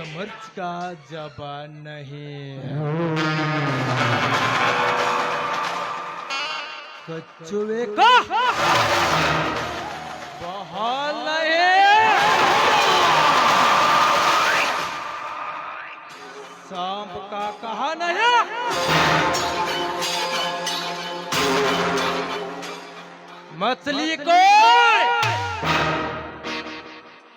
मर्च का जबान नहीं। कछुए का बहाल सांप का कहा नहीं। मछली को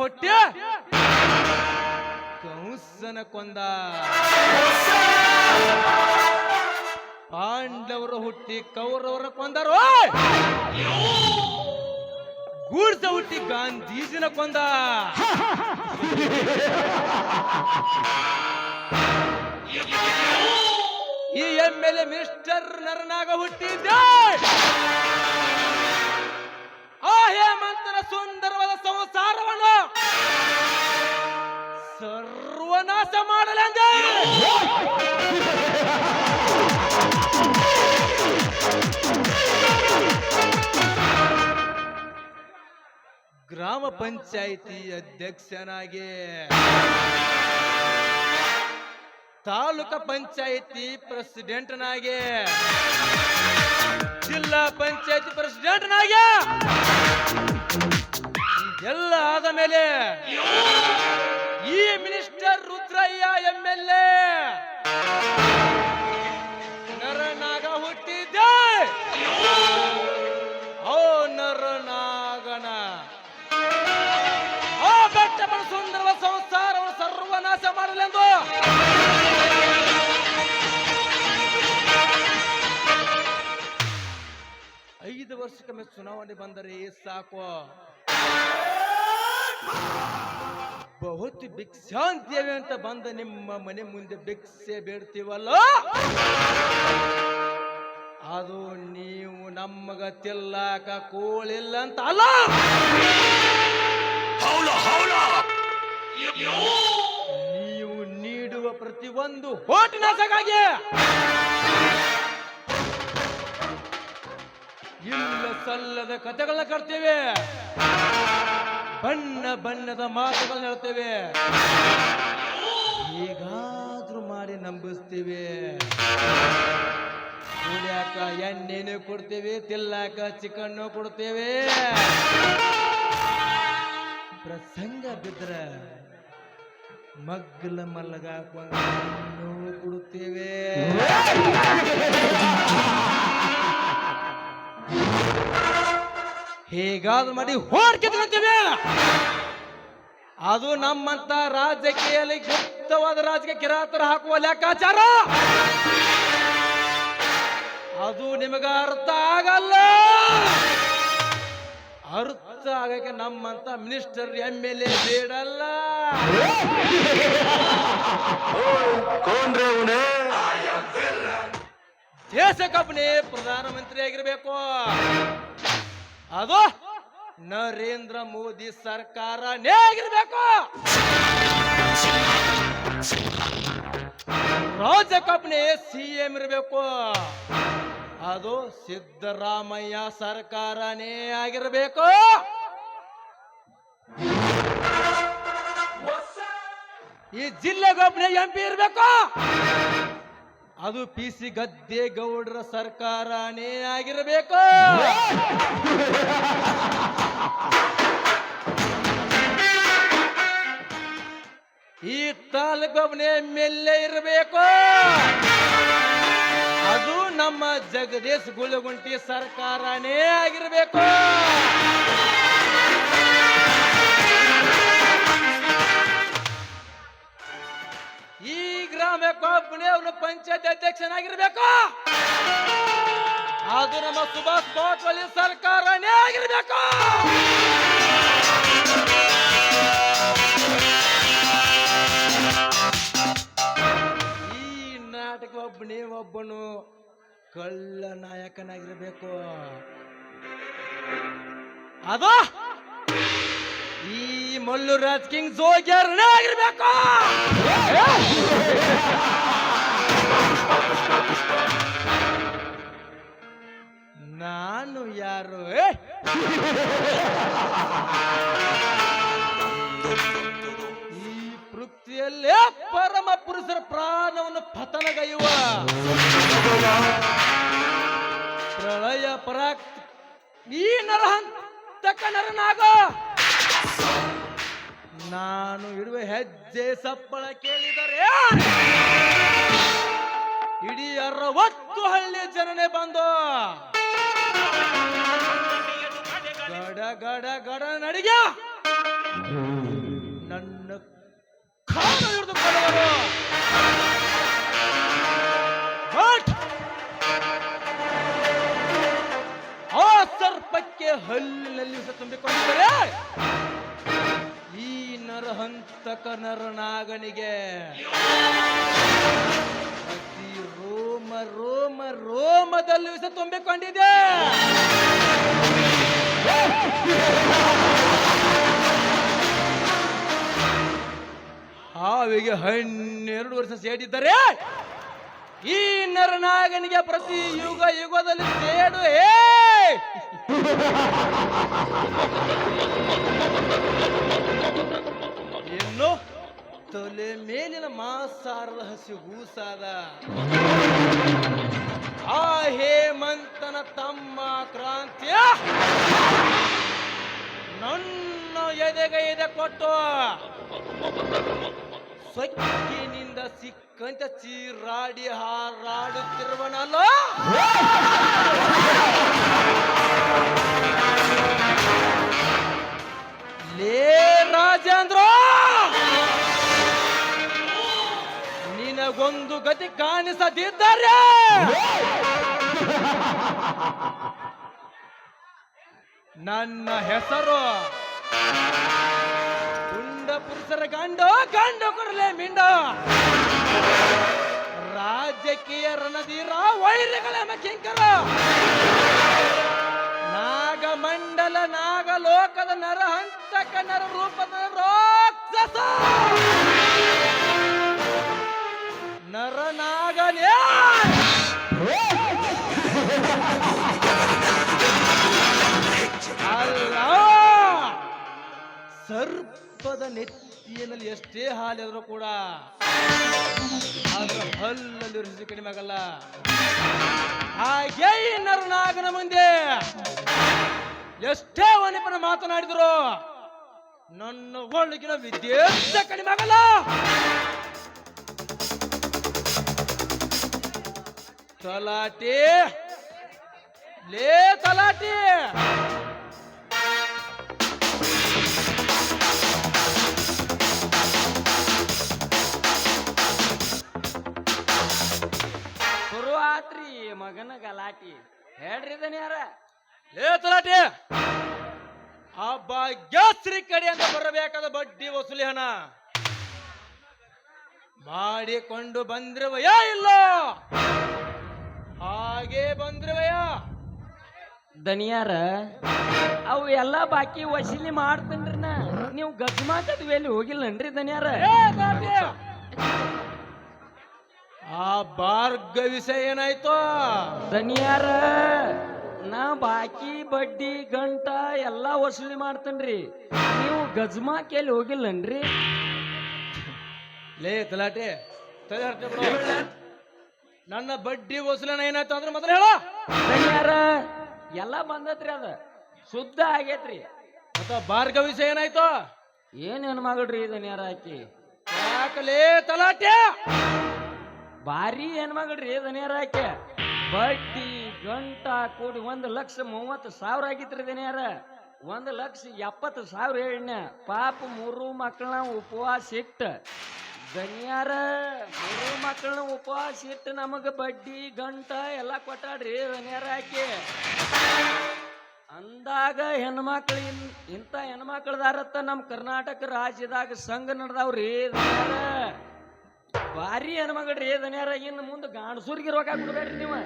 ಹುಟ್ಟಿ ಕಂಸನ ಕೊಂದ. ಪಾಂಡವರು ಹುಟ್ಟಿ ಕೌರವರ ಕೊಂದರು. ಗೂಡ್ಸ ಹುಟ್ಟಿ ಗಾಂಧೀಜಿನ ಕೊಂದ. ಈ M L A mister Naranaga ಹುಟ್ಟಿದ್ದ. ಸುಂದರವಾದ ಸಂಸಾರವನ್ನು ಸರ್ವನಾಶ ಮಾಡಲಂದ ಗ್ರಾಮ ಪಂಚಾಯಿತಿ ಅಧ್ಯಕ್ಷನಾಗಿ ತಾಲೂಕ ಪಂಚಾಯಿತಿ ಪ್ರೆಸಿಡೆಂಟ್ನಾಗೆ ಜಿಲ್ಲಾ ಪಂಚಾಯಿತಿ ಪ್ರೆಸಿಡೆಂಟ್ನಾಗೆ ಎಲ್ಲ ಆದ ಮೇಲೆ ಈ minister Rudrayya M L A ನರನಾಗ ಹುಟ್ಟಿದ್ದೆ. ಓ ನರನಾಗನ. ಆ ಬೆಟ್ಟಗಳ ಸುಂದರ ಸಂಸಾರವನ್ನು ಸರ್ವನಾಶ ಮಾಡಲೆಂದು. ಐದು ವರ್ಷಕ್ಕೊಮ್ಮೆ ಚುನಾವಣೆ ಬಂದರೆ ಸಾಕು. ಬಹುತ್ ಭಿಕ್ಷಾಂತೇವೆ ಅಂತ ಬಂದ ನಿಮ್ಮ ಮನೆ ಮುಂದೆ ಭಿಕ್ಷೆ ಬೇಡ್ತೀವಲ್ಲ? ಅದು ನೀವು ನಮ್ಮಗ ತಿಲ್ಲಾಕ ಕೋಳಿಲ್ಲ ಅಂತ ಅಲ್ಲ? ನೀವು ನೀಡುವ ಪ್ರತಿಯೊಂದು ಸಗಾಗಿ ಇಲ್ಲ ಸಲ್ಲದ ಕಥೆಗಳನ್ನ ಕಟ್ತೇವೆ. ಬಣ್ಣ ಬಣ್ಣದ ಮಾತುಗಳನ್ನ ಹೇಳ್ತೇವೆ. ಹೀಗಾದ್ರೂ ಮಾಡಿ ನಂಬಿಸ್ತೀವಿ. ಕುಡಿಯಾಕ ಎಣ್ಣೆನೂ ಕೊಡ್ತೇವೆ, ತಿಲ್ಲಾಕ ಚಿಕನ್ನು ಕೊಡ್ತೇವೆ. ಪ್ರಸಂಗ ಬಿದ್ರ ಮಗ್ಗಲ ಮಲ್ಲಗಾಕೊಂಡು ಕೊಡುತ್ತೇವೆ ಹೀಗಾದ್ರು ಮಾಡಿ ಹೋಡ್ಕಿತ್ಕೊಂತೀವಿ ಅದು ನಮ್ಮಂತ ರಾಜಕೀಯಲ್ಲಿ ಗುಪ್ತವಾದ ರಾಜಕೀಯ ಕಿರಾತರ ಹಾಕುವ ಲೆಕ್ಕಾಚಾರ. ಅದು ನಿಮಗ ಅರ್ಥ ಆಗಲ್ಲ. ಅರ್ಥ ಆಗಕ್ಕೆ ನಮ್ಮಂತ ಮಿನಿಸ್ಟರ್ ಎಂ ಎಲ್ ಎ ಬೇಡಲ್ಲ. ದೇಶಕ್ಕಪ್ಪನೇ ಪ್ರಧಾನಮಂತ್ರಿ ಆಗಿರ್ಬೇಕು ಅದು ನರೇಂದ್ರ ಮೋದಿ ಸರ್ಕಾರನೇ ರಾಜ್ಯ ಕಂಪನಿ ಸಿ ಎಂ ಇರಬೇಕು. ಅದು ಸಿದ್ದರಾಮಯ್ಯ ಸರ್ಕಾರನೇ ಆಗಿರಬೇಕು. ಈ ಜಿಲ್ಲೆಗೊಬ್ಬನೇ ಎಂ ಪಿ ಇರ್ಬೇಕು. ಅದು ಪಿ ಸಿ ಗದ್ದೆಗೌಡರ ಸರ್ಕಾರನೇ ಆಗಿರಬೇಕು. ಈ ತಾಲೂಕನೇ ಮೇಲೆ ಇರಬೇಕು. ಅದು ನಮ್ಮ ಜಗದೀಶ್ ಗುಳಗುಂಟಿ ಸರ್ಕಾರನೇ ಆಗಿರಬೇಕು. ಗ್ರಾಮ ಬೇಕೋ ಪಂಚಾಯತ್ ಅಧ್ಯಕ್ಷನಾಗಿರ್ಬೇಕು. ಅದು ನಮ್ಮ ಸುಭಾಷ್ ಸರ್ಕಾರನೇ ಆಗಿರ್ಬೇಕು. ಈ ನಾಟಕ ಒಬ್ಬನೇ ಒಬ್ಬನು ಕಳ್ಳ ನಾಯಕನಾಗಿರ್ಬೇಕು. ಅದು ಈ ಮಲ್ಲು ರಾಜ್ ಕಿಂಗ್ ಜೋಗ್ಯಾರನೇ ಆಗಿರ್ಬೇಕು ನಾನು ಯಾರು? ಈ ಪೃಥ್ವಿಯಲ್ಲೇ ಪರಮ ಪುರುಷರ ಪ್ರಾಣವನ್ನು ಪತನಗೈಯುವ ಪ್ರಳಯ ಪರಾಕ್ ಈ ನರಹಂತಕ ನರನಾಗ ನಾನು ಇಡುವ ಹೆಜ್ಜೆ ಸಪ್ಪಳ ಕೇಳಿದರೆ ಇಡೀ ಅರವತ್ತು ಹಳ್ಳಿ ಜನನೆ ಬಂದು. ಗಡ ಗಡ ಗಡ ನಡಿಗ. ನನ್ನ ಕಾಲ ಆ ಸರ್ಪಕ್ಕೆ ಹಲ್ಲಿನಲ್ಲಿ ತುಂಬಿಕೊಂಡಿದ್ದಾರೆ ನರಹಂತಕ ನರನಾಗನಿಗೆ ಪ್ರತಿ ರೋಮ ರೋಮ, ರೋಮದಲ್ಲಿ ವಿಷ ತುಂಬಿಕೊಂಡಿದೆ. ಹಾವಿಗೆ ಹನ್ನೆರಡು ವರ್ಷ ಸೇಡಿದ್ದರೆ ಈ ನರನಾಗನಿಗೆ ಪ್ರತಿ ಯುಗ ಯುಗದಲ್ಲಿ ಸೇಡು ಹೇ. ತಲೆ ಮೇಲಿನ ಮಾಸಾರದ ಹಸಿ ಹೂಸಾದ ಆ ಹೇಮಂತನ ತಮ್ಮ ಕ್ರಾಂತಿಯ ನನ್ನ ಎದೆಗೈದೆ ಎದೆ ಕೊಟ್ಟು ಸೊಕ್ಕಿನಿಂದ ಸಿಕ್ಕಂತ ಚೀರಾಡಿ ಹಾರಾಡುತ್ತಿರುವನಲ್ಲ? ಲೇ ರಾಜೇಂದ್ರ! ನಿನಗೊಂದು ಗತಿ ಕಾಣಿಸದಿದ್ದರೆ ನನ್ನ ಹೆಸರು ಕುಂಡ ಪುರುಷರ ಗಂಡ ಗಂಡ ಕೊರಲೆ ಮಿಂಡ. ರಾಜಕೀಯ ರಣಧೀರ ವೈರಿಗಳ ಕಿಂಕರ. ನಾಗಮಂಡಲ, ನಾಗಲೋಕದ ನರಹಂತಕ ನರ ರೂಪದ ರಾಕ್ಷಸ. ನರನಾಗನೇ ಅಲ್ಲ! ಸರ್ಪದ ನೆತ್ತಿಯಲ್ಲಿ ಎಷ್ಟೇ ಹಾಲಿದ್ರು ಕೂಡ ಅದರ ಹಲ್ಲಲ್ಲಿ ರುಚಿ ಕಡಿಮೆ ಆಗಲ್ಲ. ಹಾಗೆ ನರನಾಗನ ಮುಂದೆ ಎಷ್ಟೇ ಒನಿಪನ ಮಾತನಾಡಿದ್ರು ನನ್ನ ಒಳಗಿನ ವಿದ್ಯೆ ಕಡಿಮೆ ಆಗಲ್ಲ. ತಲಾಟಿ. ಲೇ ತಲಾಟಿ. ಶುರು ಆತ್ರಿ ಮಗನ ಗಲಾಟಿ. ಹೇಳ್ರಿ ಇದನ್ ಯಾರ? ಲೇ ತಲಾಟಿ. ಆ ಭಾಗ್ಯಶ್ರೀ ಕಡೆ ಅಂತ ಬರಬೇಕಾದ ಬಡ್ಡಿ ವಸೂಲಿ ಹಣ ಮಾಡಿಕೊಂಡು ಯಾ ಇಲ್ಲ? ಹಾಗೆ ಬಂದ್ರವಯ್ಯ ದನಿಯಾರ ಅವು ಎಲ್ಲ ಬಾಕಿ ವಸೂಲಿ ಮಾಡ್ತೇನ್ರಿ ನಾ. ನೀವು ಗಜ್ಮಾಕದ್ ಎಲ್ಲಿ ಹೋಗಿಲ್ಲನ್ರಿ ದನಿಯಾರ! ಆ ಬಾರ್ಗ ವಿಷಯ ಏನಾಯ್ತು? ದನಿಯಾರ ನಾ ಬಾಕಿ ಬಡ್ಡಿ ಗಂಟ ಎಲ್ಲ ವಸೂಲಿ ಮಾಡ್ತೇನ್ರಿ. ನೀವು ಗಜ್ಮಾಕೆಲ್ಲಿ ಹೋಗಿಲ್ಲನ್ರಿ? ಲೇ ತಲಾಟೆ ತಲೆ. ನನ್ನ ಬಡ್ಡಿ ವಸೂಲನ ಏನಾಯ್ತು ಅಂದ್ರೆ ಮೊದಲು ಹೇಳ. ಎಲ್ಲ ಬಂದತ್ರಿ ಅದ. ಶುದ್ಧ ಆಗೇತ್ರಿ. ಮತ್ತ ಭಾರ್ಗವಿಸ ಏನಾಯ್ತು? ಏನ್ ಹೆಣ್ಮಗಳ್ರಿ ದನಿಯಾರ ಹಾಕಿ? ಯಾಕಲೇ ತಲಾಟೆ? ಭಾರಿ ಹೆಣ್ಮಗಳ್ರಿ ದನಿಯಾರ ಹಾಕಿ? ಬಡ್ಡಿ ಗಂಟ ಕೂಡಿ ಒಂದು ಲಕ್ಷ ಮೂವತ್ತು ಸಾವಿರ ಆಗಿತ್ರಿ ದನಿಯಾರ ಒಂದು ಲಕ್ಷ ಎಪ್ಪತ್ತು ಸಾವಿರ ಹೇಳಿನ ಪಾಪ ಮೂರು ಮಕ್ಕಳನ್ನ ಉಪವಾಸ ಇಟ್ಟ. ದನಿಯಾರ ಮೂರು ಮಕ್ಕಳನ್ನ ಉಪವಾಸ ಇಟ್ಟು ನಮಗ ಬಡ್ಡಿ, ಗಂಟ ಎಲ್ಲ ಕೊಟ್ಟಾಡ್ರಿ ದನಿಯಾರ ಹಾಕಿ ಅಂದಾಗ ಹೆಣ್ಮಕ್ಳು ಇನ್, ಇಂಥ ಹೆಣ್ಮಕ್ಳದಾರತ್ತ ನಮ್ಮ ಕರ್ನಾಟಕ ರಾಜ್ಯದಾಗ ಸಂಘ ನಡ್ದಾವ್ರಿ ದನಿಯಾರ ಭಾರಿ ಹೆಣ್ಮಗಳ್ರಿ ದನಿಯಾರ ಇನ್ನು ಮುಂದೆ ಗಾಣಸೂರಿಗೆ ರೊಕ್ಕ ಕೊಡ್ಬೇಡ್ರಿ ನೀವು.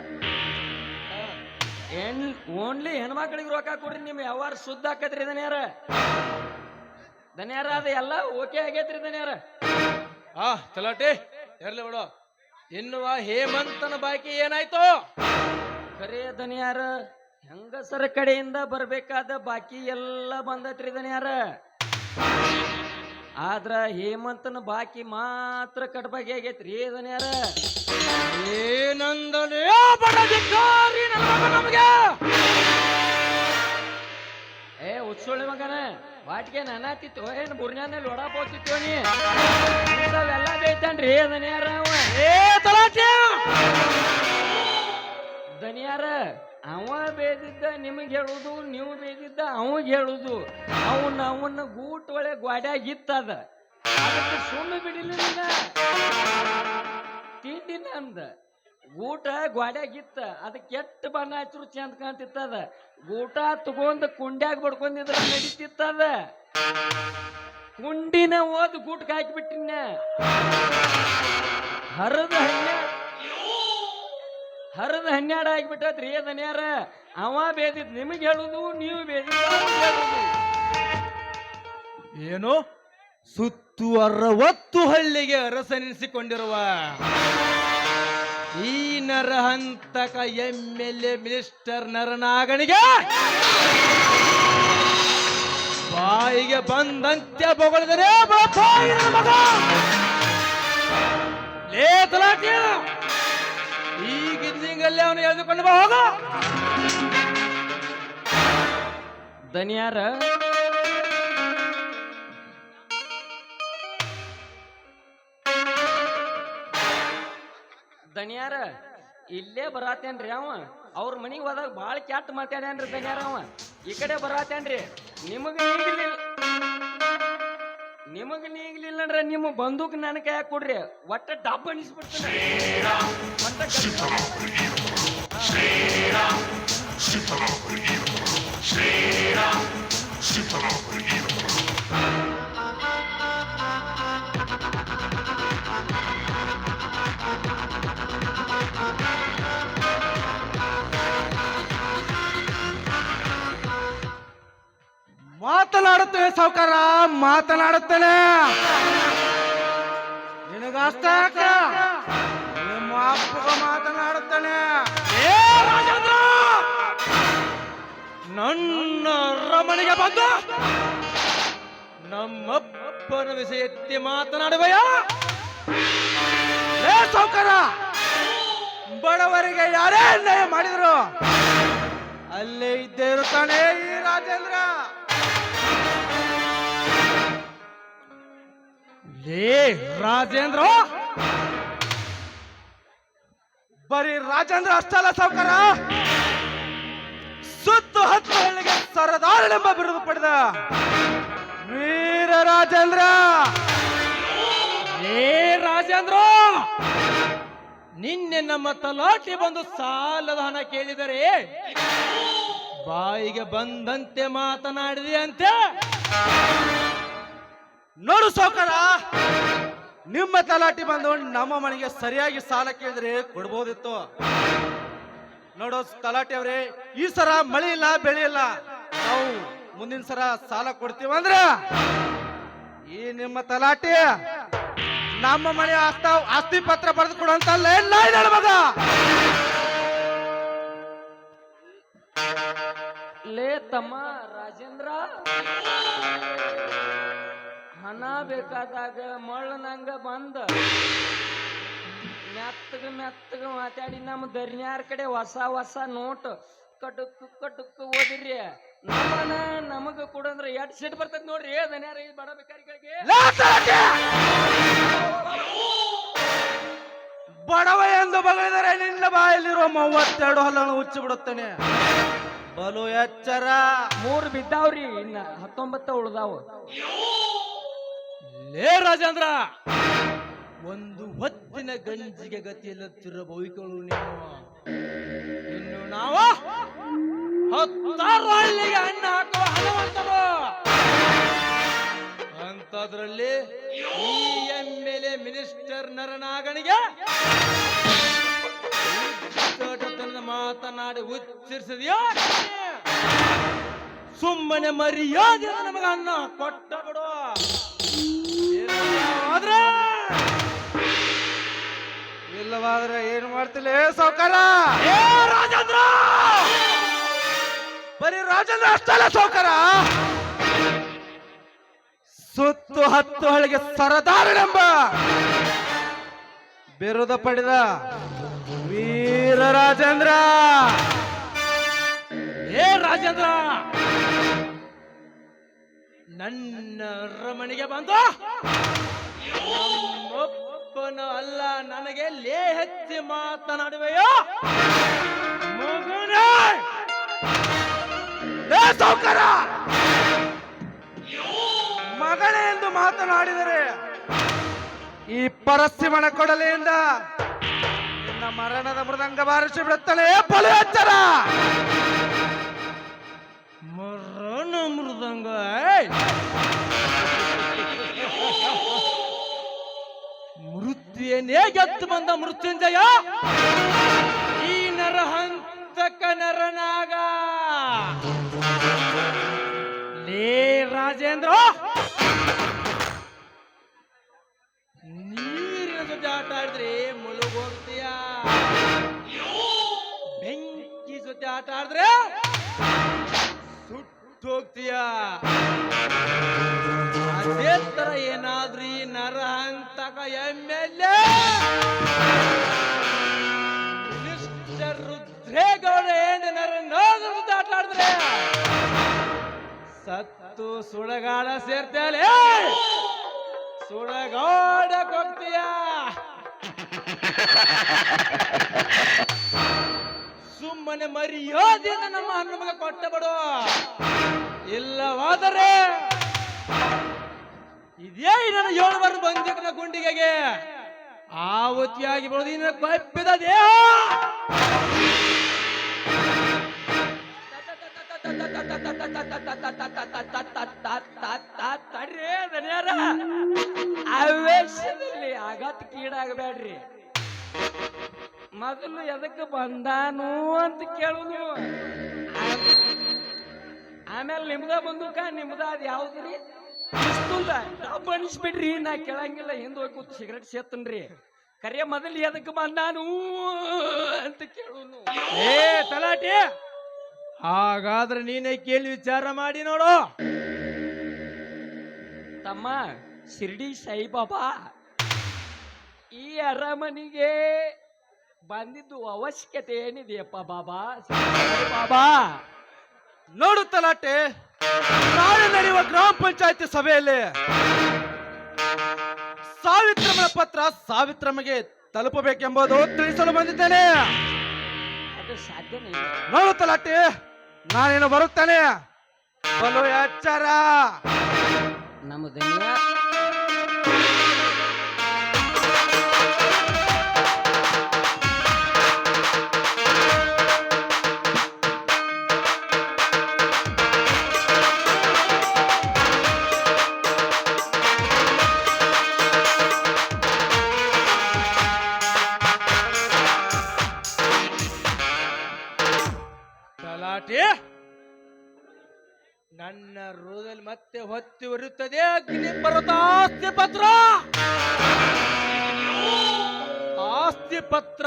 ಹೆಣ್, ಓನ್ಲಿ ಹೆಣ್ಮಕ್ಳಿಗೆ ರೊಕ್ಕ ಕೊಡ್ರಿ, ನಿಮ್ ವ್ಯವಹಾರ ಶುದ್ಧ ಆಕತ್ರಿ ದನಿಯಾರ ದನಿಯಾರ ಅದು ಎಲ್ಲ ಓಕೆ ಆಗೈತ್ರಿ ದನಿಯಾರ ಆ ತಲಾಟೆ ಇರ್ಲಿ ಬಿಡು. ಇನ್ನುವ ಹೇಮಂತನ ಬಾಕಿ ಏನಾಯ್ತು? ಕರೆ ದನಿಯಾರ ಹೆಂಗಸರ ಕಡೆಯಿಂದ ಬರ್ಬೇಕಾದ ಬಾಕಿ ಎಲ್ಲ ಬಂದೈತ್ರಿ ದನಿಯಾರ ಆದ್ರ ಹೇಮಂತನ ಬಾಕಿ ಮಾತ್ರ ಕಟ್ಬಾಗಿ ಆಗೈತ್ರಿ ದನಿಯಾರ ಏನಂದಲೇ ಮಗ ನಮಗೆ? ಏ ಉತ್ಸೊಳ್ಳಿ ಮಗನ. ವಾಟಿಗೆ ನನಾತಿತ್ತು ಏನು ಬುರ್ಜಾನ ಲೋಡಾ ಹೋಗ್ತಿತ್ತು ನೀ? ಎಲ್ಲ ಬೇಯ್ತಾನ್ರಿ ದನಿಯಾರ ಅವ. ಏ ತಲಾಟೆ ದನಿಯಾರ ಅವ ಬೇದಿದ್ದ ನಿಮಗೆ ಹೇಳುದು ನೀವು ಬೇದಿದ್ದ ಅವಾಗ ಹೇಳುದು. ಅವನ್ನ ಅವನ್ನ ಗೂಟ್ ಒಳಗೆ ಗ್ವಾಡ್ಯಾಗ ಇತ್ತದ. ಅದಕ್ಕೆ ಸುಮ್ಮನೆ ಬಿಡಿಲಿಲ್ಲ ತಿಂಡಿ ನಮ್ದ ಗೂಟ ಗ್ವಾಡ್ಯಾಗ ಇತ್ತ ಅದಕ್ಕೆ ಕೆಟ್ಟ ಬಣ್ಣ ಹಚ್ಚರು ಚಂದ ಕಾಣ್ತಿತ್ತದ ಊಟ ತಗೊಂಡ್ ಕುಂಡ್ಯಾಗ ಬಡ್ಕೊಂಡಿದ್ರ ಅದ ಕುಂಡಿನ ಓದ್ ಗೂಟ ಹಾಕಿಬಿಟ್ಟಿನ ಹರದ ಹಣ್ಣ ಹರದ ಹನ್ನೆರಡು ಆಗಿಬಿಟ್ಟತ್ರಿ ದನಿಯಾರ ಅವ ಬೇದಿದ್ ನಿಮಗೆ ಹೇಳುದು, ನೀವು ಏನು? ಸುತ್ತು ಅರವತ್ತು ಹಳ್ಳಿಗೆ ಅರಸನೆನಿಸಿಕೊಂಡಿರುವ ಈ ನರಹಂತಕ ಎಂ ಎಲ್ ಎ ಮಿನಿಸ್ಟರ್ ನರನಾಗಣಿಗೆ ಬಾಯಿಗೆ ಬಂದಂತೆ ಬೊಗಳಿದರೆ ಲೇ ತಲಾಟಿ ಈಗಿದ್ದಿಂಗಲ್ಲೇ ಅವನು ಎಳೆದುಕೊಂಡು ಹೋಗ. ದನಿಯಾರ ದನಿಯಾರ ಇಲ್ಲೇ ಬರಾತೇನ್ರಿ ಅವ ಅವ್ರ ಮನಿಗೆ ಹೋದಾಗ ಭಾಳ ಕೆಟ್ಟ ಮಾತಾಡ್ಯಾನ್ರಿ ದಣಿಯಾರ ಅವ ಈ ಕಡೆ ಬರಾತೇನ್ರಿ ನಿಮಗ ನಿಮಗ ನೀಗ್ಲಿಲ್ಲ ಅಂದ್ರೆ ನಿಮ್ಮ ಬಂದೂಕ್ ನನ್ನ ಕೈ ಕೊಡ್ರಿ ಒಟ್ಟ ಡಬ್ಬ ಶ್ರೀರಾಮ್ ಒಟ್ಟ ಗಟ್ಟಿ- ಮಾತನಾಡುತ್ತೇನೆ ಸಾವುಕಾರ, ಮಾತನಾಡುತ್ತೇನೆ. ನಿನಗಷ್ಟ ನಿಮ್ಮ ಅಪ್ಪ ಮಾತನಾಡುತ್ತೇನೆ. ನನ್ನ ರಮಣಿಗೆ ಬಂದು ನಮ್ಮಪ್ಪನ ವಿಷಯ ಎತ್ತಿ ಮಾತನಾಡುವೆಯ? ಏ ಸಾವುಕಾರ, ಬಡವರಿಗೆ ಯಾರೇ ಅನ್ಯಾಯ ಮಾಡಿದ್ರು, ಅಲ್ಲೇ ಇದ್ದೇ ಇರುತ್ತಾನೆ ಈ ರಾಜೇಂದ್ರ. ಲೇ, ರಾಜೇಂದ್ರ! ಬರೀ ರಾಜೇಂದ್ರ ಅಷ್ಟಲ್ಲ ಸಾವುಕಾರ! ಸುತ್ತು ಹತ್ತು ಹಳ್ಳಿಗೆ ಸರದಾರಳೆಂಬ ಬಿರುದು ಪಡೆದ ವೀರ ರಾಜೇಂದ್ರ ಲೇ, ರಾಜೇಂದ್ರ! ನಿನ್ನೆ ನಮ್ಮ ತಲಾಟಿ ಬಂದು ಸಾಲದ ಹಣ ಕೇಳಿದರೆ ಬಾಯಿಗೆ ಬಂದಂತೆ ಮಾತನಾಡಿದೆ ಅಂತೆ? ನೋಡು ಸೌಕರ ನಿಮ್ಮ ತಲಾಟಿ ಬಂದು ನಮ್ಮ ಮನೆಗೆ ಸರಿಯಾಗಿ ಸಾಲ ಕೇಳಿದ್ರೆ ಕೊಡ್ಬೋದಿತ್ತು. ನೋಡು ತಲಾಟಿ ಅವ್ರೆ, ಈ ಸರ ಮಳೆ ಇಲ್ಲ, ಬೆಳೆ ಇಲ್ಲ. ನಾವು ಮುಂದಿನ ಸರ ಸಾಲ ಕೊಡ್ತೀವಂದ್ರ ಈ ನಿಮ್ಮ ತಲಾಟಿ ನಮ್ಮ ಮನೆ ಆಸ್ತ, ಆಸ್ತಿ ಪತ್ರ ಬರೆದು ಕೊಡುವಂತ ಮಗ. ಲೇ ತಮ್ಮ ರಾಜೇಂದ್ರ. ಹಣ ಬೇಕಾದಾಗ ಮಳ್ಳನಂಗ ಬಂದ. ಮೆತ್ತಗ ಮೆತ್ತಗ ಮಾತಾಡಿ ನಮ್ಮ ದರ್ನ್ಯಾರ ಕಡೆ ಹೊಸ ಹೊಸ ನೋಟ್. ಕಟುಕ್ ಕಟುಕ್ ಓದಿರಿ ನಮ್ಮನ ನಮಗ ಕೊಡಂದ್ರ ಎಟ್ ಸಿಟ್ ಬರ್ತದ ನೋಡ್ರಿ. ದನ್ಯಾರ ಇದು ಬಡ ಬೇಕಾರಿಗಳಿಗೆ ಬಡವ ಎಂದು ಬಗಳಿದರೆ ನಿನ್ನ ಬಾಯಲ್ಲಿರೋ ಮೂವತ್ತೆರಡು ಹಲ್ಲನ್ನು ಉಚ್ಚಿ ಬಿಡುತ್ತೇನೆ. ಬಲು ಎಚ್ಚರ. ಮೂರು ಬಿದ್ದಾವ್ರಿ ಇನ್ನ ಹತ್ತೊಂಬತ್ತ ಉಳ್ದಾವ. ಲೇ ರಾಜೇಂದ್ರ, ಒಂದು ಹೊತ್ತಿನ ಗಂಜಿಗೆ ಗತಿಯಲ್ಲತ್ತಿರುವ ಬೈಗಳು ನೀನು. ಇನ್ನು ನಾವು ಹತ್ತಾರು ಹಳ್ಳಿಗೆ ಅನ್ನ ಹಾಕುವ ಹಣವಂತರು ಅಂತದ್ರಲ್ಲಿ ಈ ಎಂ ಎಲ್ ಎ ಮಿನಿಸ್ಟರ್ ನರನಾಗಣಿಗೆ ಮಾತನಾಡಿ ಉಚ್ಚರಿಸಿದ್ಯೋ ಸುಮ್ಮನೆ ಮರ್ಯಾದೆ ನಮಗ ಅನ್ನ ಕೊಟ್ಟ ಬಿಡು ಸಾವುಕಾರ ಏ ರಾಜೇಂದ್ರ! ಬರೀ ರಾಜೇಂದ್ರ ಅಷ್ಟಲ್ಲ ಸೌಕರ ಸುತ್ತು ಹತ್ತು ಹಳಿಗೆ ಸರದಾರನೆಂಬ ಬಿರುದ ಪಡೆದ ವೀರ ರಾಜೇಂದ್ರ. ಏ ರಾಜೇಂದ್ರ! ನನ್ನ ರಮಣಿಗೆ ಬಂದು ಒಬ್ಬನ ಅಲ್ಲ, ನನಗೆ ಲೇ ಹೆಚ್ಚಿ ಮಾತನಾಡುವೆಯೋ? ಮಗನೇ! ಸೌಕರ! ಮಗನೇ ಎಂದು ಮಾತನಾಡಿದರೆ ಈ ಪರಸ್ಸಿಮನ ಕೊಡಲೆಯಿಂದ ನಿನ್ನ ಮರಣದ ಮೃದಂಗ ಬಾರಿಸಿ ಬಿಡುತ್ತಲೇ ಪೊಲೆ ಎಚ್ಚರ ಮರಣ ಮೃದಂಗ ಮೃತ್ಯುಯನ್ನೇ ಗೆದ್ದು ಬಂದ ಮೃತ್ಯುಂಜಯ. ಈ ನರಹಂತಕ ನರನಾಗ. ಲೇ ರಾಜೇಂದ್ರ. ನೀರಿನ ಜೊತೆ ಆಟ ಆಡಿದ್ರೆ ಮುಳುಗೋಗ್ತೀಯ? ಬೆಂಕಿ ಜೊತೆ ಆಟ ಆಡಿದ್ರೆ ಸುಟ್ಟೋಗ್ತೀಯ? ಅದೇ ತರ ಏನಾದ್ರಿ ನರ ಹಂತಕ ಎಂ ಎಲ್ ಮಿನಿಸ್ಟರ್ ರುದ್ರೇಗೌಡ ಏನು ನರ ಆಟಾಡಿದ್ರೆ ಸತ್ತು ಸುಡಗಾಡ ಸೇರ್ತೇಲೆ ಸುಳಗಾಡ ಕೊಡ್ತೀಯ ಸುಮ್ಮನೆ ಮರ್ಯಾದೆಯಿಂದ ನಮ್ಮ ಹಣ್ಣುಮಗ ಕೊಟ್ಟ ಬಿಡು ಇಲ್ಲವಾದರೆ ಇದೇ ನನ್ನ ಏಳು ಬಾರ ಗುಂಡಿಗೆಗೆ. ಆವತಿಯಾಗಿ ಬಿಡೋದು ಇನ್ನ ಕಪ್ಪಿದ ದೇಹ. ತಡ್ರಿ ದನಿಯಾರ ಕೀಡಾಗಬೇಡ್ರಿ. ಮೊದಲು ಎದಕ್ಕೆ ಬಂದಾನು ಅಂತ ಕೇಳುದು ಆಮೇಲೆ ನಿಮ್ದ ಬಂದೂಕ, ನಿಮ್ದ ಅದ್ ಯಾವ್ದ್ರಿ? ಅನಿಸ್ಬಿಡ್ರಿ ನಾ ಕೇಳಂಗಿಲ್ಲ ಹಿಂದ್ ಹೋಗಿ ಕೂತ್ ಸಿಗರೆಟ್ ಸೇತನ್ರಿ. ಕರೆ ಮೊದಲು ಎದಕ್ಕೆ ಬಂದಾನು ಅಂತ ಕೇಳುನು. ಏ ತಲಾಟೆ! ಹಾಗಾದ್ರೆ ನೀನೇ ಕೇಳಿ ವಿಚಾರ ಮಾಡಿ ನೋಡು. ತಮ್ಮ ಶಿರ್ಡಿ ಸಾಯಿಬಾಬಾ ಈ ಅರಮನಿಗೆ ಬಂದಿದ್ದು ಅವಶ್ಯಕತೆ ಏನಿದೆಯಪ್ಪ ಬಾಬಾ? ಬಾಬಾ ನೋಡು ತಲಾಟೆ ನಾಳೆ ನಡೆಯುವ ಗ್ರಾಮ ಪಂಚಾಯತಿ ಸಭೆಯಲ್ಲಿ ಸಾವಿತ್ರಮ್ಮನ ಪತ್ರ ಸಾವಿತ್ರಮ್ಮಗೆ ತಲುಪಬೇಕೆಂಬುದು ತಿಳಿಸಲು ಬಂದಿದ್ದೇನೆ. ಅದು ಸಾಧ್ಯನೇ ಇಲ್ಲ. ನೋಡು ತಲಾಟೆ ನಾನೇನು ಬರುತ್ತೇನೆ? ಬಲು ಎಚ್ಚರ. ನಮ್ಮ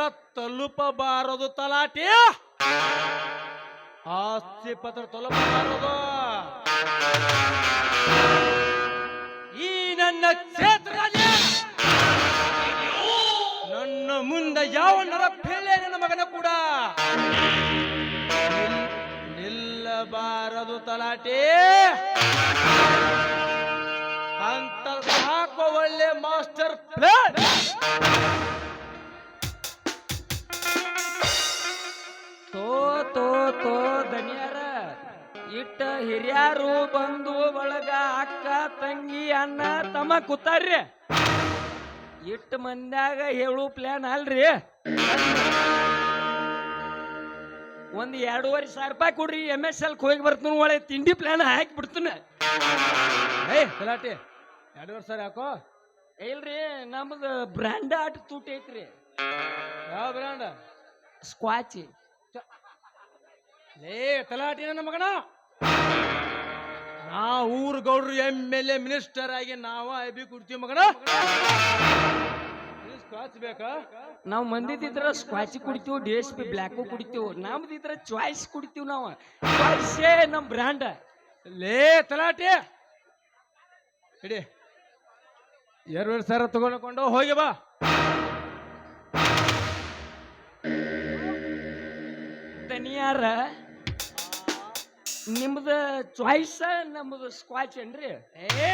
ತಲುಪಬಾರದು ತಲಾಟಿ. ಆಸ್ತಿ ಪತ್ರ ತಲುಪಬಾರದು. ಈ ನನ್ನ ಕ್ಷೇತ್ರ ನನ್ನ ಮುಂದೆ ಯಾವ ನರ ಪೇಳೆ ನನ್ನ ಮಗನ ಕೂಡ. ನಿಲ್- ನಿಲ್ಲಬಾರದು ತಲಾಟೆ. ಅಂತ ಹಾಕೋ ಒಳ್ಳೆ ಮಾಸ್ಟರ್ ಪ್ಲಾನ್. ಇಟ್ಟ ಹಿರಿಯಾರು ಬಂದು ಒಳಗ ಅಕ್ಕ ತಂಗಿ ಅಣ್ಣ ತಮ್ಮ ಕೂತಾರ್ರಿ. ಇಟ್ಟ ಮಂದ್ಯಾಗ ಹೇಳು ಪ್ಲಾನ್ ಅಲ್ರಿ. ಒಂದ್ ಎರಡೂವರೆ ಸಾವಿರ ರೂಪಾಯಿ ಕೊಡ್ರಿ ಎಂ ಎಸ್ ಎಲ್ ಹೋಗಿ ಬರ್ತೀನಿ ಒಳ್ಳೆ ತಿಂಡಿ ಪ್ಲಾನ್ ಹಾಕಿ ಬಿಡ್ತೀನಿ. ಏ ತಲಾಟೆ ಎರಡೂವರೆ ಸಾವಿರ ಯಾಕೋ? ಇಲ್ರಿ ನಮ್ದು ಬ್ರ್ಯಾಂಡ್ ಆಟ ತೂಟಿ ಐತ್ರಿ. ಯಾವ ಬ್ರ್ಯಾಂಡ್ ಸ್ಕ್ವಾಚಿ ಲೇ ತಲಾಟಿನ ಮಗನ? ನಾ ಊರ್ ಗೌಡ್ರು ಎಂ ಎಲ್ ಎ ಮಿನಿಸ್ಟರ್ ಆಗಿ ನಾವ ಐಬಿ ಕೊಡ್ತೀವಿ ಮಗನ. ಬೇಕಾ? ನಾವು ಮಂದಿದ್ರ ಸ್ಕ್ವಾಚಿ ಕುಡಿತೀವಿ ಡಿ ಎಸ್ ಪಿ ಬ್ಲ್ಯಾಕು ಕುಡಿತೀವಿ ನಮ್ದಿದ್ರ ಚಾಯ್ಸ್ ಕುಡಿತೀವಿ ನಾವು. ಚಾಯ್ಸೇ ನಮ್ಮ ಬ್ರ್ಯಾಂಡ್ ಲೇ ತಲಾಟೆ. ಇಡಿ. ಎರಡು ಸಾವಿರ ತಗೊಂಡ್ಕೊಂಡು ಹೋಗಿ ಬಾ. ದನಿಯಾರ ನಿಮ್ದ ಚಾಯ್ಸ್ ನಮ್ದು ಸ್ಕ್ವಾಚ್ ಏನ್ರಿ? ಏ!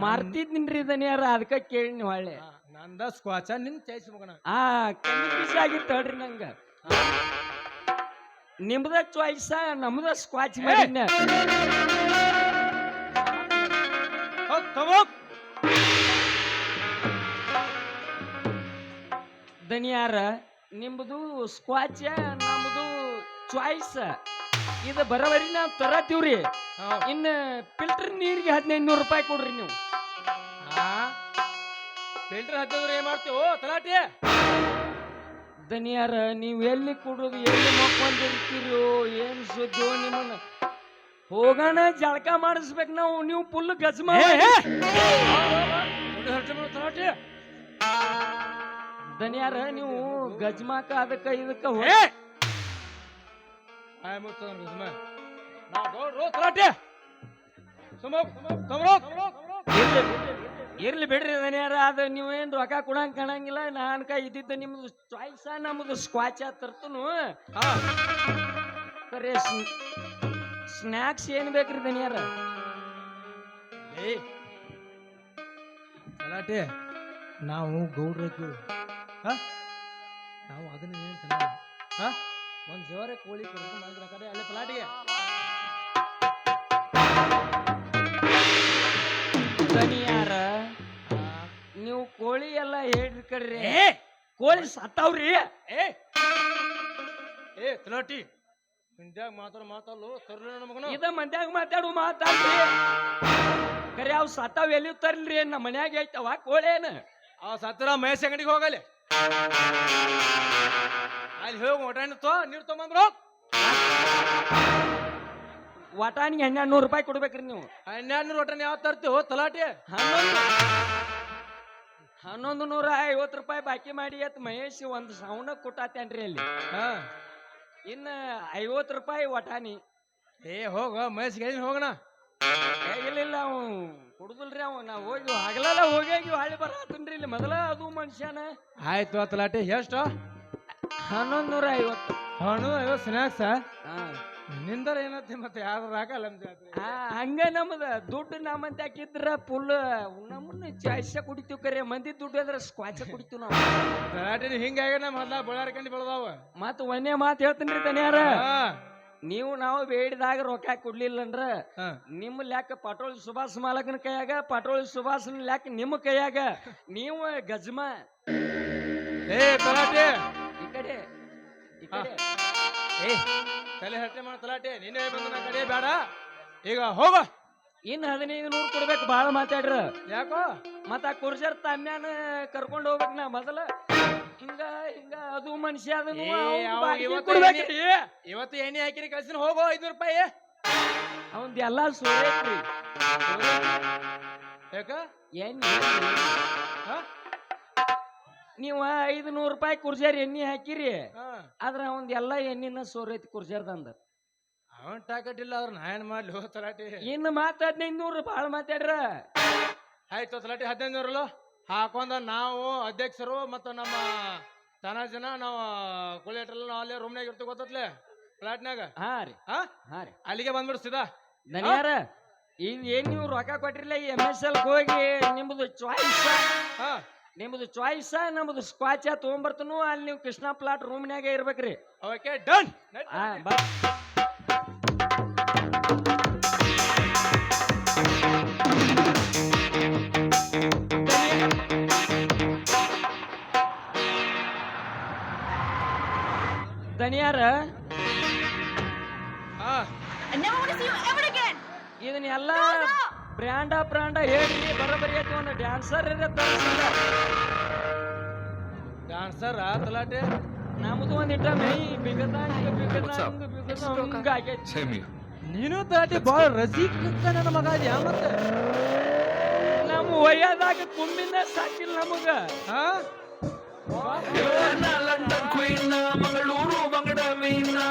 ಮಾರ್ತಿದ್ನಿನ್ರಿ ದನಿಯಾರ ಅದಕ್ಕ ಕೇಳಿನಿ ಹೊಳ್ಳೆ. ಆ, ನಂದ ಸ್ಕ್ವಾಚ ನಿನ್ ಚಾಯ್ಸ್ ಮಗನ ಆ ಬಿಸಿ ಆಗಿತ್ತು ಹೇಳ್ರಿ ನಂಗ. ನಿಮ್ದ ಚಾಯ್ಸ ನಮ್ದ ಸ್ಕ್ವಾಚ್ ತಗೋಗ್ ದನಿಯಾರ ನಿಮ್ದು ಸ್ಕ್ವಾಚ್ ಚಾಯ್ಸ್. ಇದು ಬರೋಬರಿ ನಾವು ತರತೀವ್ರಿ. ಇನ್ನು ಫಿಲ್ಟರ್ ನೀರಿಗೆ ಹದಿನೈದು ನೂರು ರೂಪಾಯಿ ಕೊಡ್ರಿ ನೀವು. ಫಿಲ್ಟರ್ ಹತ್ತಿದ್ರೆ ಏನ್ ಮಾಡ್ತೀವೋ ತಲಾಟಿ? ದನಿಯಾರ ನೀವು ಎಲ್ಲಿ ಕೊಡೋದು ಎಲ್ಲಿ ಮಕ್ಕೊಂಡಿರ್ತೀರೋ ಏನು ಸುದ್ದಿಯೋ ನಿಮ್ಮನ್ನ. ಹೋಗೋಣ ಜಳಕ ಮಾಡಿಸ್ಬೇಕು ನಾವು ನೀವು ಫುಲ್ ಗಜ್ಮ ತಲಾಟಿ. ದನಿಯಾರ ನೀವು ಗಜ್ಮಾಕ ಅದಕ್ಕೆ ಇದಕ್ಕ ಹೋ- ಮುಚ್ಚ ನಾ ಗೌಡ್ರು ತಲಾಟಿ. ಸುಮ್ಮ ತಮ್ರೋ ಇರ್ಲಿ ಬಿಡ್ರಿ ದನಿಯಾರ ಅದ ಏನ್ ರೊಕ್ಕ ಕೊಡಂಗ್ ಕಾಣಂಗಿಲ್ಲ ನಾನ್ ಕೈ ಇದ್ದಿದ್ದ ನಿಮ್ದು ಚಾಯ್ಸ ನಮ್ದು ಸ್ಕ್ವಾಚ ತರ್ತನು. ಹಾ. ಕರೆ ಸ್ನ್ಯಾಕ್ಸ್ ಏನ್ ಬೇಕ್ರಿ ದನಿಯಾರ ಏ ತಲಾಟಿ. ನಾವು ಗೌಡ್ರಕ್ಕೆ ಹ? ನಾವು ಅದನ್ನ ಏನು ಹಾ? ಒಂದ್ ಜೋರೆ ಕೋಳಿ ಕೊಡ್ಕೊಂಡು ಮಾಡಿದ್ರೆ ಕಡೆ ಅಲ್ಲೇ ತಲಾಟಿಗೆ ದನಿಯಾರ ನೀವು ಕೋಳಿ ಎಲ್ಲ ಹೇಳ್ರಿ ಕಡ್ರಿ ಕೋಳಿ ಸತ್ತಾವ್ರಿ. ಏ ಏ ತಲಾಟಿ ಮಂದ್ಯಾಗ ಮಾತಾಡೋ ಮಾತಾಡಲು ತರ್ಲಿ ನನ್ನ ಮಗನು. ಇದ ಮಂದ್ಯಾಗ ಮಾತಾಡು ಮಾತಾಡ್ರಿ. ಕರೆ ಅವ್ ಸತ್ತಾವ್ ಎಲ್ಲಿ ತರ್ಲ್ರಿ? ನಮ್ಮ ಮನ್ಯಾಗ ಐತವ ಕೋಳೇನ? ಆ ಸತ್ರ ಮಹೇಶ್ ಅಂಗಡಿಗೆ ಹೋಗಲಿ ಅಲ್ಲಿ ಹೋಗಿ ಒಟಾಣಿ ತೋ ನೀರು ತೊಗೊಂಬಂದ್ರು. ವಟಾಣಿ ಹನ್ನೆರಡು ನೂರು ರೂಪಾಯಿ ಕೊಡ್ಬೇಕ್ರಿ ನೀವು. ಹನ್ನೆರಡು ನೂರು ಒಟಾಣಿ ಯಾವ ತರ್ತೀವೋ ತಲಾಟಿ? ಹನ್ನೊಂದು ಹನ್ನೊಂದು ನೂರ ಐವತ್ತು ರೂಪಾಯಿ ಬಾಕಿ ಮಾಡಿ ಅತ್ ಮಹೇಶ್ ಒಂದು ಸೌಂಡ ಕೊಟ್ಟಾತೇನ್ರಿ ಅಲ್ಲಿ. ಹಾ. ಇನ್ನ ಐವತ್ತು ರೂಪಾಯಿ ವಟಾಣಿ. ಏ ಹೋಗ ಮಹೇಶ್ ಹೇಳಿ ಹೋಗೋಣ? ಏ, ಇಲ್ಲ ಇಲ್ಲ ಅವ್ ಕೊಡುದಿಲ್ರಿ ಅವ. ನಾ ಹೋಗಿ ಹಗಲೆಲ್ಲ ಹೋಗಿ ಹಳ್ಳಿ ಬರತ್ತನ್ರಿ ಇಲ್ಲಿ. ಮೊದಲ ಅದು ಮನುಷ್ಯನ. ಆಯ್ತು ತಲಾಟಿ ಎಷ್ಟು? ಹನ್ನೊಂದು ನೂರ ಐವತ್ತು ಹಣ್ಣು ಐವತ್ತು ಸ್ನ್ಯಾಕ್ಸ್ ಹಾ. ನಿಂದರ ಏನತ್ತೆ ಮತ್ತೆ ಯಾರು ಹಾಕಲ್ಲ ಅಂತ ಜಾತ್ರೆ ಆ, ಹಂಗ ನಮ್ದ. ದುಡ್ಡು ನಮ್ಮಂತ ಹಾಕಿದ್ರ ಫುಲ್ ನಮ್ಮನ್ನ ಜಾಸ್ತಿ ಕುಡಿತೀವಿ ಕರೆ. ಮಂದಿ ದುಡ್ಡು ಅಂದ್ರೆ ಸ್ಕ್ವಾಚ ಕುಡಿತೀವಿ ನಾವು. ತಲಾಟಿ ಹಿಂಗಾಗಿ ನಮ್ಮ ಮೊದ್ಲ ಬಳ್ಳಾರ್ಕಂಡು ಬೆಳೆದಾವ. ಮತ್ ಒಂದೇ ಮಾತು ಹೇಳ್ತೀನಿ ದನಿಯಾರ ಹಾ. ನೀವು ನಾವು ಬೇಡಿದಾಗ ರೊಕ್ಕ ಕೊಡ್ಲಿಲ್ಲ ಅಂದ್ರ ಹಾ. ನಿಮ್ಮ ಲೆಕ್ಕ ಪಟ್ರೋಲ್ ಸುಭಾಷ್ ಮಾಲಕನ ಕೈಯಾಗ ಪಟ್ರೋಲ್ ಸುಭಾಷನ ಲೆಕ್ಕ ನಿಮ್ಮ ಕೈಯಾಗ. ನೀವು ಗಜ್ಮ. ಏ ತಲಾಟಿ ಈ ಕಡೆ ಈ ಕಡೆ. ಏ ತಲೆ ಹರಟೆ ಮಾಡ ತಲಾಟಿ. ನಿನ್ನೆ ಬಂದು ನನ್ನ ಕಡೆ ಬೇಡ. ಈಗ ಹೋಗ. ಇನ್ ಹದಿನೈದು ನೂರು ಕೊಡ್ಬೇಕು ಬಾಳ ಮಾತಾಡ್ರ. ಯಾಕೋ? ಮತ್ತ ಕುರ್ಸರ್ ಕುರ್ಜರ್ ತಮ್ಯಾನ ಕರ್ಕೊಂಡು ಹೋಗ್ಬೇಕು ನಾ ಮೊದಲ. ಹಿಂಗ ಹಿಂಗ ಅದು ಮನುಷ್ಯ ಅದನು ಏ, ಅವ್ನ್ ಅವ ಬಾಡಿಗೆ ಇವತ್ತು ಕೊಡ್ಬೇಕ್ರಿ ಇವತ್ತು ಎಣ್ಣೆ ಹಾಕಿರಿ ಕಳ್ಸಿನ ಹೋಗೋ ಐದ್ನೂರು ರೂಪಾಯಿ. ಅವಂದ್ ಎಲ್ಲಾ ಸೋರೈತ್ರಿ ಯಾಕ? ಏನ್ ಹಾ? ನೀವ ಐದು ನೂರು ರೂಪಾಯಿ ಕುರ್ಜಾರ್ ಎಣ್ಣೆ ಹಾಕಿರಿ ಆದ್ರ ಅವಂದ್ ಎಲ್ಲಾ ಎಣ್ಣಿನ ಸೋರೈತಿ ಕುರ್ಜಾರ್ದಂದ ಅವನ್ ಇಲ್ಲ ಅವ್ರ ನಾ ಏನ್ ಮಾಡ್ಲಿ ಹೋ ತಲಾಟಿ. ಇನ್ನು ಮಾತ್ ಹದಿನೈದು ನೂರು ಬಾಳ ಮಾತಾಡ್ರ. ಆಯ್ತು ತಲಾಟಿ ಹದಿನೈದು ನೂರಲ್ಲ ಹಾಕೊಂಡ ನಾವು ಅಧ್ಯಕ್ಷರು ಮತ್ತು ನಮ್ಮ ತನ ಜನ ನಾವು ಕುಳಿಯಟ್ರಲ್ಲ ನಾವು ಅಲ್ಲೇ ರೂಮ್ನಾಗ ಇರ್ತೀವಿ ಗೊತ್ತತ್ಲೆ? ಫ್ಲಾಟ್ನಾಗ ಹಾ ರೀ. ಹಾ? ಹಾ ರೀ. ಅಲ್ಲಿಗೆ ಬಂದ್ಬಿಡು ಸೀದಾ. ದನಿಯಾರ ಈಗ ಏನ್ ನೀವು ರೊಕ್ಕ ಕೊಟ್ಟಿರ್ಲ ಎಂ ಎಸ್ ಎಲ್ ಹೋಗಿ ನಿಮ್ದು ಚಾಯ್ಸ್ ಹಾ. ನಿಮ್ದು ಚಾಯ್ಸ್ ನಮ್ದು ಸ್ಕ್ವಾಚ ತಗೊಂಬರ್ತನು ಅಲ್ಲಿ ನೀವು ಕೃಷ್ಣ ಪ್ಲಾಟ್ ರೂಮ್ನಾಗೆ ಇರ್ಬೇಕ್ರಿ. ಓಕೆ ಡನ್ ಬಾ. ಹಾ. Ever again. ಇದನ್ನೆಲ್ಲ ಬ್ರ್ಯಾಂಡ ಬ್ರ್ಯಾಂಡ ಹೇಳಿ ಬರೋಬರಿ ಐತಿ ಒಂದು ಡ್ಯಾನ್ಸರ್ ಇರತ್ತೆ ಡ್ಯಾನ್ಸರ್ ನಮ್ದು ಮೈ What's up? ಬಿಗದಂಗ ಬಿಗದಂಗ ಆಗೈತಿ. Same ನೀನು ತಲಾಟೆ ಭಾಳ ರಸಿಕ ನನ್ನ ಮಗ ಅದ್ಯಾ ಮತ್ತೆ? ನಮ್ಮ ವಯ್ಯದಾಗ ಕುಂಬಿನ ಸಾಕಿಲ್ಲ ನಮಗ. ಹಾ ಲಂಡನ್ ಕ್ವೀನ್ ಮಂಗಳೂರು ಬಂಗಡ ಮೀನ.